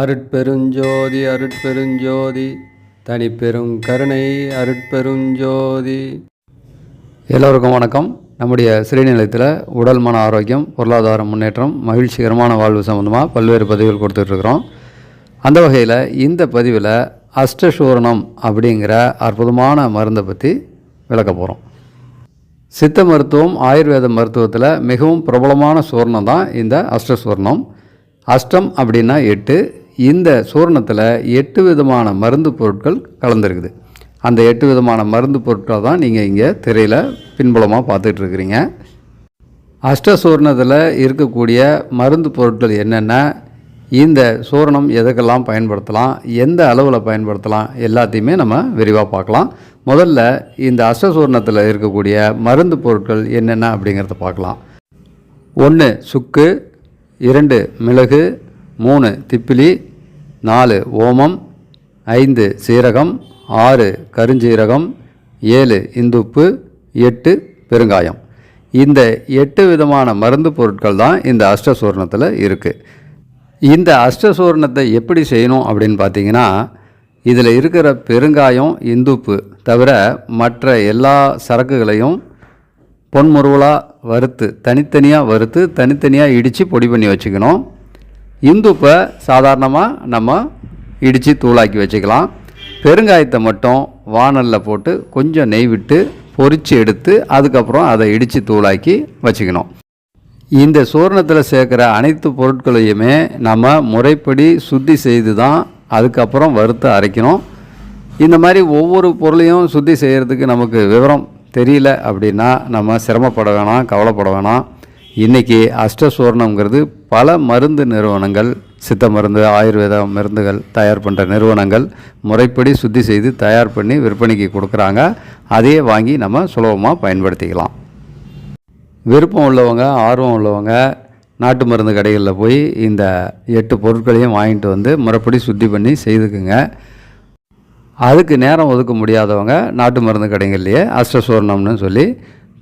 அருட்பெருஞ்சோதி அருட்பெருஞ்சோதி தனிப்பெரும் கருணை அருட்பெருஞ்சோதி. எல்லோருக்கும் வணக்கம். நம்முடைய சிறைநிலையத்தில் உடல் மன ஆரோக்கியம் பொருளாதார முன்னேற்றம் மகிழ்ச்சிகரமான வாழ்வு சம்மந்தமாக பல்வேறு பதிவுகள் கொடுத்துட்ருக்குறோம். அந்த வகையில் இந்த பதிவில் அஷ்டசூரணம் அப்படிங்கிற அற்புதமான மருந்தை பற்றி விளக்க போகிறோம் சித்த மருத்துவம் ஆயுர்வேத மருத்துவத்தில் மிகவும் பிரபலமான சூர்ணம் தான் இந்த அஷ்டசூர்ணம். அஷ்டம் அப்படின்னா எட்டு இந்த சூர்ணத்தில் எட்டு விதமான மருந்து பொருட்கள் கலந்துருக்குது. அந்த எட்டு விதமான மருந்து பொருட்கள் தான் நீங்கள் இங்கே திரையில் பின்புலமாக பார்த்துட்ருக்குறீங்க. அஷ்டசூர்ணத்தில் இருக்கக்கூடிய மருந்து பொருட்கள் என்னென்ன இந்த சூரணம் எதுக்கெல்லாம் பயன்படுத்தலாம் எந்த அளவில் பயன்படுத்தலாம் எல்லாத்தையுமே நம்ம விரிவாக பார்க்கலாம். முதல்ல இந்த அஷ்டசூர்ணத்தில் இருக்கக்கூடிய மருந்து பொருட்கள் என்னென்ன அப்படிங்கிறத பார்க்கலாம். ஒன்று சுக்கு இரண்டு மிளகு மூணு திப்பிலி. நாலு ஓமம். ஐந்து சீரகம். ஆறு கருஞ்சீரகம். ஏழு இந்துப்பு. எட்டு பெருங்காயம். இந்த எட்டு விதமான மருந்து பொருட்கள் தான் இந்த அஷ்டசூர்ணத்தில் இருக்குது இந்த அஷ்டசூர்ணத்தை எப்படி செய்யணும் அப்படின்னு பார்த்தீங்கன்னா இதில் இருக்கிற பெருங்காயம் இந்துப்பு தவிர மற்ற எல்லா சரக்குகளையும் பொன்முருவலாக வறுத்து தனித்தனியாக வறுத்து தனித்தனியாக இடித்து பொடி பண்ணி வச்சுக்கணும். இந்துப்பை சாதாரணமாக நம்ம இடித்து தூளாக்கி வச்சுக்கலாம். பெருங்காயத்தை மட்டும் வானலில் போட்டு கொஞ்சம் நெய் விட்டு பொறித்து எடுத்து அதுக்கப்புறம் அதை இடித்து தூளாக்கி வச்சுக்கணும். இந்த சூரணத்தில் சேர்க்குற அனைத்து பொருட்களையுமே நம்ம முறைப்படி சுத்தி செய்து தான் அதுக்கப்புறம் வறுத்து அரைக்கணும். இந்த மாதிரி ஒவ்வொரு பொருளையும் சுத்தி செய்கிறதுக்கு நமக்கு விவரம் தெரியல அப்படின்னா நம்ம சிரமப்பட வேணாம் கவலைப்பட வேணாம். இன்றைக்கி அஷ்டசூர்ணங்கிறது பல மருந்து நிறுவனங்கள் சித்த மருந்து ஆயுர்வேத மருந்துகள் தயார் பண்ணுற நிறுவனங்கள் முறைப்படி சுத்தி செய்து தயார் பண்ணி விற்பனைக்கு கொடுக்குறாங்க. அதையே வாங்கி நம்ம சுலபமாக பயன்படுத்திக்கலாம். விருப்பம் உள்ளவங்க ஆர்வம் உள்ளவங்க நாட்டு மருந்து கடைகளில் போய் இந்த எட்டு பொருட்களையும் வாங்கிட்டு வந்து முறைப்படி சுத்தி பண்ணி செய்துக்குங்க. அதுக்கு நேரம் ஒதுக்க முடியாதவங்க நாட்டு மருந்து கடைகள்லையே அஷ்டசூர்ணம்னு சொல்லி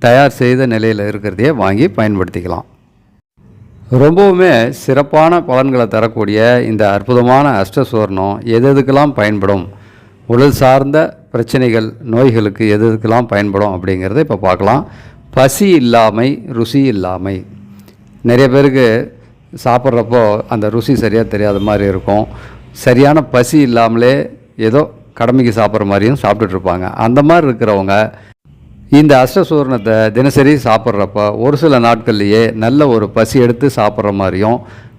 தயார் செய்த நிலையில் இருக்கிறதையே வாங்கி பயன்படுத்திக்கலாம். ரொம்பவுமே சிறப்பான பலன்களை தரக்கூடிய இந்த அற்புதமான அஷ்டசுவர்ணம் எது எதுக்கெல்லாம் பயன்படும்? உடல் சார்ந்த பிரச்சனைகள் நோய்களுக்கு எது எதுக்கெல்லாம் பயன்படும் அப்படிங்கிறத இப்போ பார்க்கலாம். பசி இல்லாமை ருசி இல்லாமை. நிறைய பேருக்கு சாப்பிட்றப்போ அந்த ருசி சரியாக தெரியாத மாதிரி இருக்கும். சரியான பசி இல்லாமலே ஏதோ கடமைக்கு சாப்பிட்ற மாதிரியும் சாப்பிட்டுட்ருப்பாங்க அந்த மாதிரி இருக்கிறவங்க இந்த அஷ்டசூர்ணத்தை தினசரி சாப்பிட்றப்ப ஒரு சில நாட்கள்லேயே நல்ல ஒரு பசி எடுத்து சாப்பிட்ற மாதிரியும்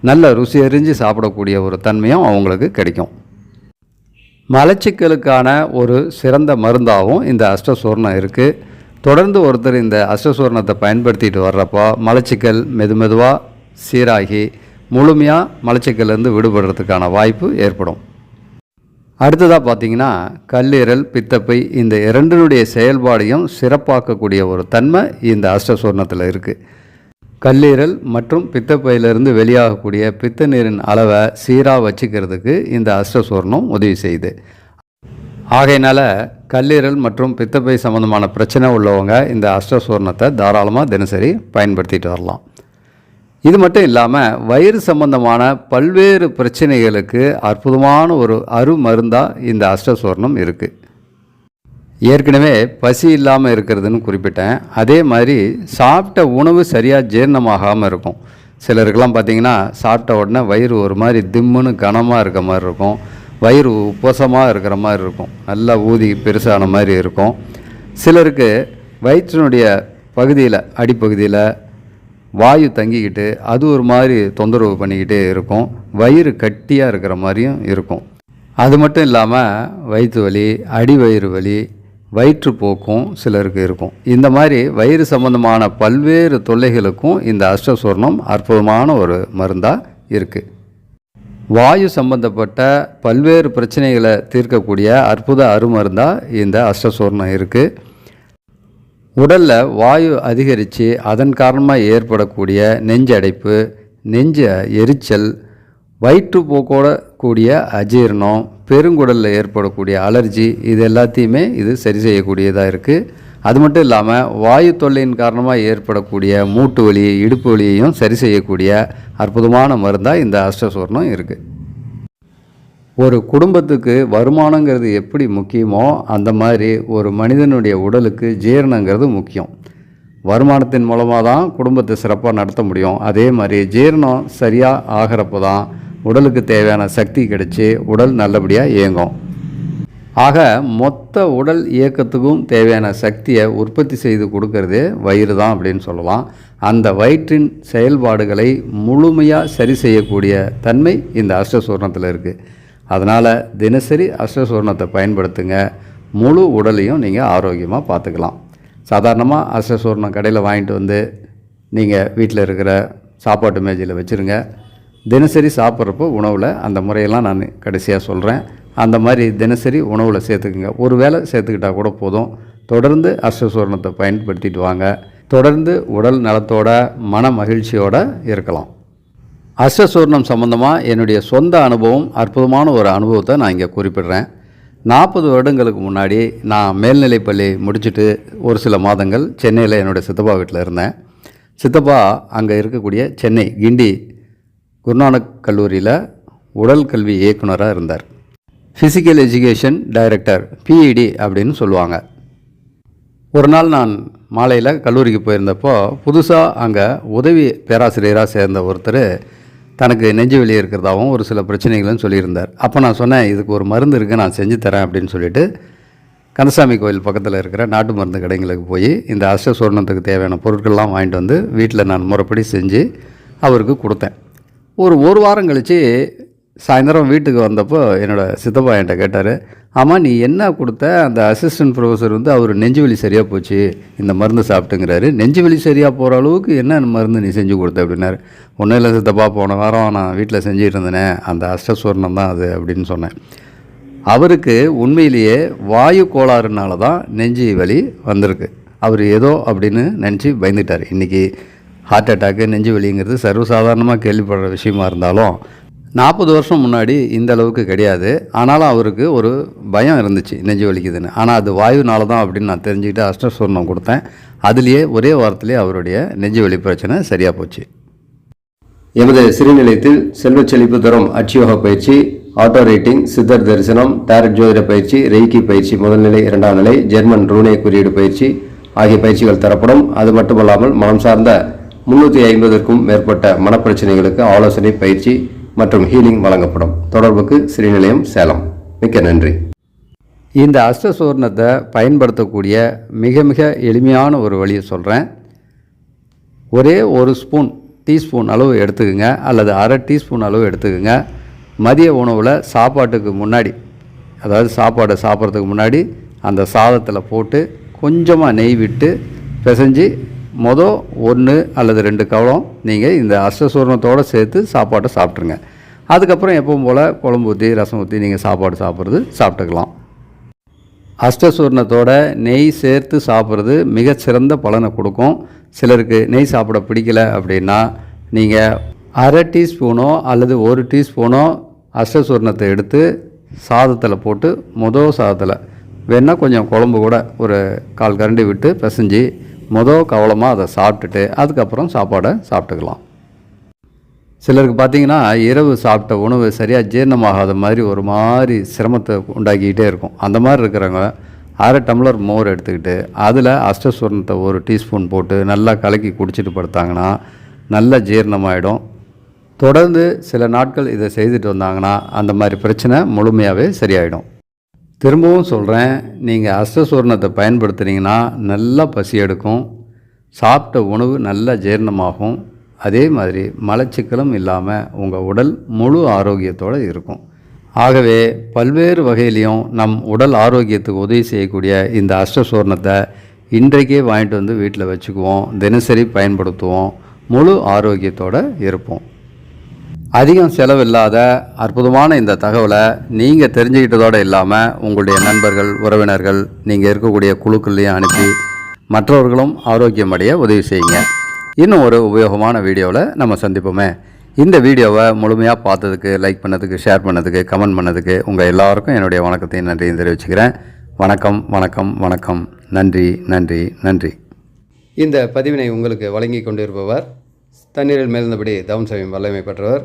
நல்ல ருசி அறிஞ்சு சாப்பிடக்கூடிய ஒரு தன்மையும் அவங்களுக்கு கிடைக்கும். மலச்சிக்கலுக்கான ஒரு சிறந்த மருந்தாகவும் இந்த அஷ்டசூர்ணம் இருக்குது தொடர்ந்து ஒருத்தர் இந்த அஷ்டசூர்ணத்தை பயன்படுத்திட்டு வர்றப்போ மலச்சிக்கல் மெது மெதுவாக சீராகி முழுமையாக மலச்சிக்கல்லேருந்து விடுபடுறதுக்கான வாய்ப்பு ஏற்படும். அடுத்ததாக பார்த்தீங்கன்னா கல்லீரல் பித்தப்பை இந்த இரண்டினுடைய செயல்பாடையும் சிறப்பாக்கக்கூடிய ஒரு தன்மை இந்த அஷ்டசூர்ணத்தில் இருக்குது கல்லீரல் மற்றும் பித்தப்பையிலிருந்து வெளியாகக்கூடிய பித்த நீரின் அளவை சீராக வச்சுக்கிறதுக்கு இந்த அஷ்டசூர்ணம் உதவி செய்யுது. ஆகையினால கல்லீரல் மற்றும் பித்தப்பை சம்மந்தமான பிரச்சனை உள்ளவங்க இந்த அஷ்டசூர்ணத்தை தாராளமாக தினசரி பயன்படுத்திட்டு வரலாம். இது மட்டும் இல்லாமல் வயிறு சம்பந்தமான பல்வேறு பிரச்சனைகளுக்கு அற்புதமான ஒரு அருமருந்தாக இந்த அஷ்டசுவர்ணம் இருக்குது ஏற்கனவே பசி இல்லாமல் இருக்கிறதுன்னு குறிப்பிட்டேன். அதே மாதிரி சாப்பிட்ட உணவு சரியாக ஜீரணமாகாமல் இருக்கும். சிலருக்கெல்லாம் பார்த்திங்கன்னா சாப்பிட்ட உடனே வயிறு ஒரு மாதிரி திம்முன்னு கனமாக இருக்க மாதிரி இருக்கும். வயிறு உப்பசமாக இருக்கிற மாதிரி இருக்கும். நல்லா ஊதி பெருசான மாதிரி இருக்கும். சிலருக்கு வயிற்றினுடைய பகுதியில் அடிப்பகுதியில் வாயு தங்கிக்கிட்டு அது ஒரு மாதிரி தொந்தரவு பண்ணிக்கிட்டே இருக்கும். வயிறு கட்டியாக இருக்கிற மாதிரியும் இருக்கும். அது மட்டும் இல்லாமல் வயிற்று வலி அடி வயிறு வலி வயிற்றுப்போக்கும் சிலருக்கு இருக்கும். இந்த மாதிரி வயிறு சம்பந்தமான பல்வேறு தொல்லைகளுக்கும் இந்த அஷ்டசூர்ணம் அற்புதமான ஒரு மருந்தாக இருக்குது வாயு சம்பந்தப்பட்ட பல்வேறு பிரச்சனைகளை தீர்க்கக்கூடிய அற்புத அருமருந்தாக இந்த அஷ்டசூர்ணம் இருக்குது உடலில் வாயு அதிகரித்து அதன் காரணமாக ஏற்படக்கூடிய நெஞ்சடைப்பு நெஞ்ச எரிச்சல் வயிற்றுப்போக்கோட கூடிய அஜீரணம் பெருங்குடலில் ஏற்படக்கூடிய அலர்ஜி இது எல்லாத்தையுமே இது சரி செய்யக்கூடியதாக இருக்குது அது மட்டும் இல்லாமல் வாயு தொல்லையின் காரணமாக ஏற்படக்கூடிய மூட்டு வலி இடுப்பு வலியையும் சரி செய்யக்கூடிய அற்புதமான மருந்தாக இந்த அஷ்டசூர்ணம் இருக்குது ஒரு குடும்பத்துக்கு வருமானங்கிறது எப்படி முக்கியமோ அந்த மாதிரி ஒரு மனிதனுடைய உடலுக்கு ஜீரணங்கிறது முக்கியம். வருமானத்தின் மூலமாக தான் குடும்பத்தை சிறப்பாக நடத்த முடியும். அதே மாதிரி ஜீரணம் சரியாக ஆகிறப்போ தான் உடலுக்கு தேவையான சக்தி கிடைச்சி உடல் நல்லபடியாக இயங்கும். ஆக மொத்த உடல் இயக்கத்துக்கும் தேவையான சக்தியை உற்பத்தி செய்து கொடுக்கறதே வயிறு தான் அப்படின்னு சொல்லலாம். அந்த வயிற்றின் செயல்பாடுகளை முழுமையாக சரி செய்யக்கூடிய தன்மை இந்த அஷ்டசூர்ணத்தில் இருக்குது அதனால் தினசரி அஷ்டசூர்ணத்தை பயன்படுத்துங்க. முழு உடலையும் நீங்கள் ஆரோக்கியமாக பார்த்துக்கலாம். சாதாரணமாக அஷ்டசூர்ணம் கடையில் வாங்கிட்டு வந்து நீங்கள் வீட்டில் இருக்கிற சாப்பாட்டு மேஜையில் வச்சுருங்க. தினசரி சாப்பிட்றப்போ உணவில் அந்த முறையெல்லாம் நான் கடைசியாக சொல்கிறேன் அந்த மாதிரி தினசரி உணவில் சேர்த்துக்குங்க. ஒரு வேளை சேர்த்துக்கிட்டால் கூட போதும். தொடர்ந்து அஷ்டசூர்ணத்தை பயன்படுத்திட்டு வாங்க. தொடர்ந்து உடல் நலத்தோட மன மகிழ்ச்சியோடு இருக்கலாம். அஷ்டசூர்ணம் சம்மந்தமாக என்னுடைய சொந்த அனுபவம் அற்புதமான ஒரு அனுபவத்தை நான் இங்கே குறிப்பிடுறேன். நாற்பது வருடங்களுக்கு முன்னாடி நான் மேல்நிலைப்பள்ளி முடிச்சுட்டு ஒரு சில மாதங்கள் சென்னையில் என்னுடைய சித்தப்பா வீட்டில் இருந்தேன். சித்தப்பா அங்கே இருக்கக்கூடிய சென்னை கிண்டி குருநானக் கல்லூரியில் உடல் கல்வி இயக்குனராக இருந்தார். ஃபிசிக்கல் எஜுகேஷன் டைரக்டர் பிஇடி அப்படின்னு சொல்லுவாங்க. ஒரு நாள் நான் மாலையில் கல்லூரிக்கு போயிருந்தப்போ புதுசாக அங்கே உதவி பேராசிரியராக சேர்ந்த ஒருத்தர் தனக்கு நெஞ்சு வெளியே இருக்கிறதாகவும் ஒரு சில பிரச்சனைகளும் சொல்லியிருந்தார். அப்போ நான் சொன்னேன் இதுக்கு ஒரு மருந்து இருக்குது நான் செஞ்சு தரேன் அப்படின்னு சொல்லிட்டு கந்தசாமி கோயில் பக்கத்தில் இருக்கிற நாட்டு மருந்து கடைங்களுக்கு போய் இந்த அஷ்டசூர்ணத்துக்கு தேவையான பொருட்கள்லாம் வாங்கிட்டு வந்து வீட்டில் நான் முறைப்படி செஞ்சு அவருக்கு கொடுத்தேன். ஒரு ஒரு வாரம் கழித்து சாயந்தரம் வீட்டுக்கு வந்தப்போ என்னோடய சித்தப்பா என்கிட்ட கேட்டார் ஆமாம் நீ என்ன கொடுத்த? அந்த அசிஸ்டன்ட் ப்ரொஃபஸர் வந்து அவர் நெஞ்சு வலி சரியாக போச்சு இந்த மருந்து சாப்பிட்டுங்கிறாரு. நெஞ்சு வலி சரியாக போகிற அளவுக்கு என்ன மருந்து நீ செஞ்சு கொடுத்த அப்படின்னாரு. ஒன்றும் இல்லை சித்தப்பா போன வாரம் நான் வீட்டில் செஞ்சுட்டு இருந்தேனே அந்த அஷ்டஸ்வர்ணம் தான் அது அப்படின்னு சொன்னேன். அவருக்கு உண்மையிலேயே வாயு கோளாறுனால தான் நெஞ்சு வலி வந்திருக்கு. அவர் ஏதோ அப்படின்னு நினச்சி பயந்துட்டார். இன்றைக்கி ஹார்ட் அட்டாக்கு நெஞ்சு வலிங்கிறது சர்வசாதாரணமாக கேள்விப்படுற விஷயமா இருந்தாலும் நாற்பது வருஷம் முன்னாடி இந்த அளவுக்கு கிடையாது. ஆனாலும் அவருக்கு ஒரு பயம் இருந்துச்சு நெஞ்சு வலிக்குதுன்னு. ஆனால் அது வாயுனால தான் அப்படின்னு நான் தெரிஞ்சுக்கிட்டு அஷ்டசூர்ணம் கொடுத்தேன். அதுலேயே ஒரே வாரத்திலே அவருடைய நெஞ்சு வலி பிரச்சனை சரியாக போச்சு. எமது சிறுநிலையத்தில் செல்வச் செழிப்பு தரும் அட்சியோக பயிற்சி ஆட்டோ ரேட்டிங் சித்தர் தரிசனம் டேரட் ஜோதிட பயிற்சி ரெய்கி பயிற்சி முதல்நிலை இரண்டாம் நிலை ஜெர்மன் ரூனே குறியீடு பயிற்சி ஆகிய பயிற்சிகள் தரப்படும். அது மட்டுமல்லாமல் மனம் சார்ந்த முன்னூற்றி ஐம்பதற்கும் மேற்பட்ட மனப்பிரச்சனைகளுக்கு ஆலோசனை பயிற்சி மற்றும் ஹீலிங் வழங்கப்படும். தொடர்புக்கு ஸ்ரீநிலையம் சேலம். மிக்க நன்றி. இந்த அஷ்டசூர்ணத்தை பயன்படுத்தக்கூடிய மிக மிக எளிமையான ஒரு வழியை சொல்கிறேன் ஒரே ஒரு ஸ்பூன் டீஸ்பூன் அளவு எடுத்துக்கோங்க. அல்லது அரை டீஸ்பூன் அளவு எடுத்துக்கோங்க. மதிய உணவில் சாப்பாட்டுக்கு முன்னாடி அதாவது சாப்பாடை சாப்பிட்றதுக்கு முன்னாடி அந்த சாதத்தில் போட்டு கொஞ்சமாக நெய் விட்டு பிசைஞ்சு மொதல் ஒன்று அல்லது ரெண்டு கவலம் நீங்கள் இந்த அஷ்டசூர்ணத்தோடு சேர்த்து சாப்பாட்டை சாப்பிட்ருங்க அதுக்கப்புறம் எப்பவும் போல் குழம்பு ஊற்றி ரசம் ஊற்றி நீங்கள் சாப்பாடு சாப்பிட்றது சாப்பிட்டுக்கலாம். அஷ்டசூர்ணத்தோட நெய் சேர்த்து சாப்பிட்றது மிகச்சிறந்த பலனை கொடுக்கும். சிலருக்கு நெய் சாப்பிட பிடிக்கல அப்படின்னா நீங்கள் அரை டீஸ்பூனோ அல்லது ஒரு டீஸ்பூனோ அஷ்டசூர்ணத்தை எடுத்து சாதத்தில் போட்டு முதல் சாதத்தில் வேணால் கொஞ்சம் குழம்பு கூட ஒரு கால் கரண்டி விட்டு பிசைஞ்சு மொதல் கவலமாக அதை சாப்பிட்டுட்டு அதுக்கப்புறம் சாப்பாடை சாப்பிட்டுக்கலாம். சிலருக்கு பார்த்தீங்கன்னா இரவு சாப்பிட்ட உணவு சரியாக ஜீரணமாகாத மாதிரி ஒரு மாதிரி சிரமத்தை உண்டாக்கிக்கிட்டே இருக்கும். அந்த மாதிரி இருக்கிறவங்க அரை டம்ளர் மோர் எடுத்துக்கிட்டு அதில் அஷ்டசூர்ணத்தை ஒரு டீஸ்பூன் போட்டு நல்லா கலக்கி குடிச்சிட்டு படுத்தாங்கன்னா நல்லா ஜீரணமாயிடும். தொடர்ந்து சில நாட்கள் இதை செய்துட்டு வந்தாங்கன்னா அந்த மாதிரி பிரச்சனை முழுமையாகவே சரியாயிடும். திரும்பவும் சொல்கிறேன் நீங்கள் அஸ்தசூர்ணத்தை பயன்படுத்துனீங்கன்னா நல்லா பசி எடுக்கும் சாப்பிட்ட உணவு நல்லா ஜீரணமாகும். அதே மாதிரி மலச்சிக்கலும் இல்லாமல் உங்கள் உடல் முழு ஆரோக்கியத்தோடு இருக்கும். ஆகவே பல்வேறு வகையிலையும் நம் உடல் ஆரோக்கியத்துக்கு உதவி செய்யக்கூடிய இந்த அஷ்டசூர்ணத்தை இன்றைக்கே வாங்கிட்டு வந்து வீட்டில் வச்சுக்குவோம். தினசரி பயன்படுத்துவோம். முழு ஆரோக்கியத்தோடு இருப்போம். அதிகம் செலவில்லாத அற்புதமான இந்த தகவலை நீங்கள் தெரிஞ்சுக்கிட்டதோடு இல்லாமல் உங்களுடைய நண்பர்கள் உறவினர்கள் நீங்கள் இருக்கக்கூடிய குழுக்கள்லையும் அனுப்பி மற்றவர்களும் ஆரோக்கியம் அடைய உதவி செய்யுங்க. இன்னும் ஒரு உபயோகமான வீடியோவில் நம்ம சந்திப்போமே. இந்த வீடியோவை முழுமையாக பார்த்ததுக்கு லைக் பண்ணதுக்கு ஷேர் பண்ணதுக்கு கமெண்ட் பண்ணதுக்கு உங்கள் எல்லாருக்கும் என்னுடைய வணக்கத்தையும் நன்றியும் தெரிவிச்சுக்கிறேன். வணக்கம் வணக்கம் வணக்கம். நன்றி நன்றி நன்றி. இந்த பதிவினை உங்களுக்கு வழங்கி கொண்டிருப்பவர் தண்ணீரில் மேல்ந்தபடி தவம் செய்யும் வல்லமை பெற்றவர்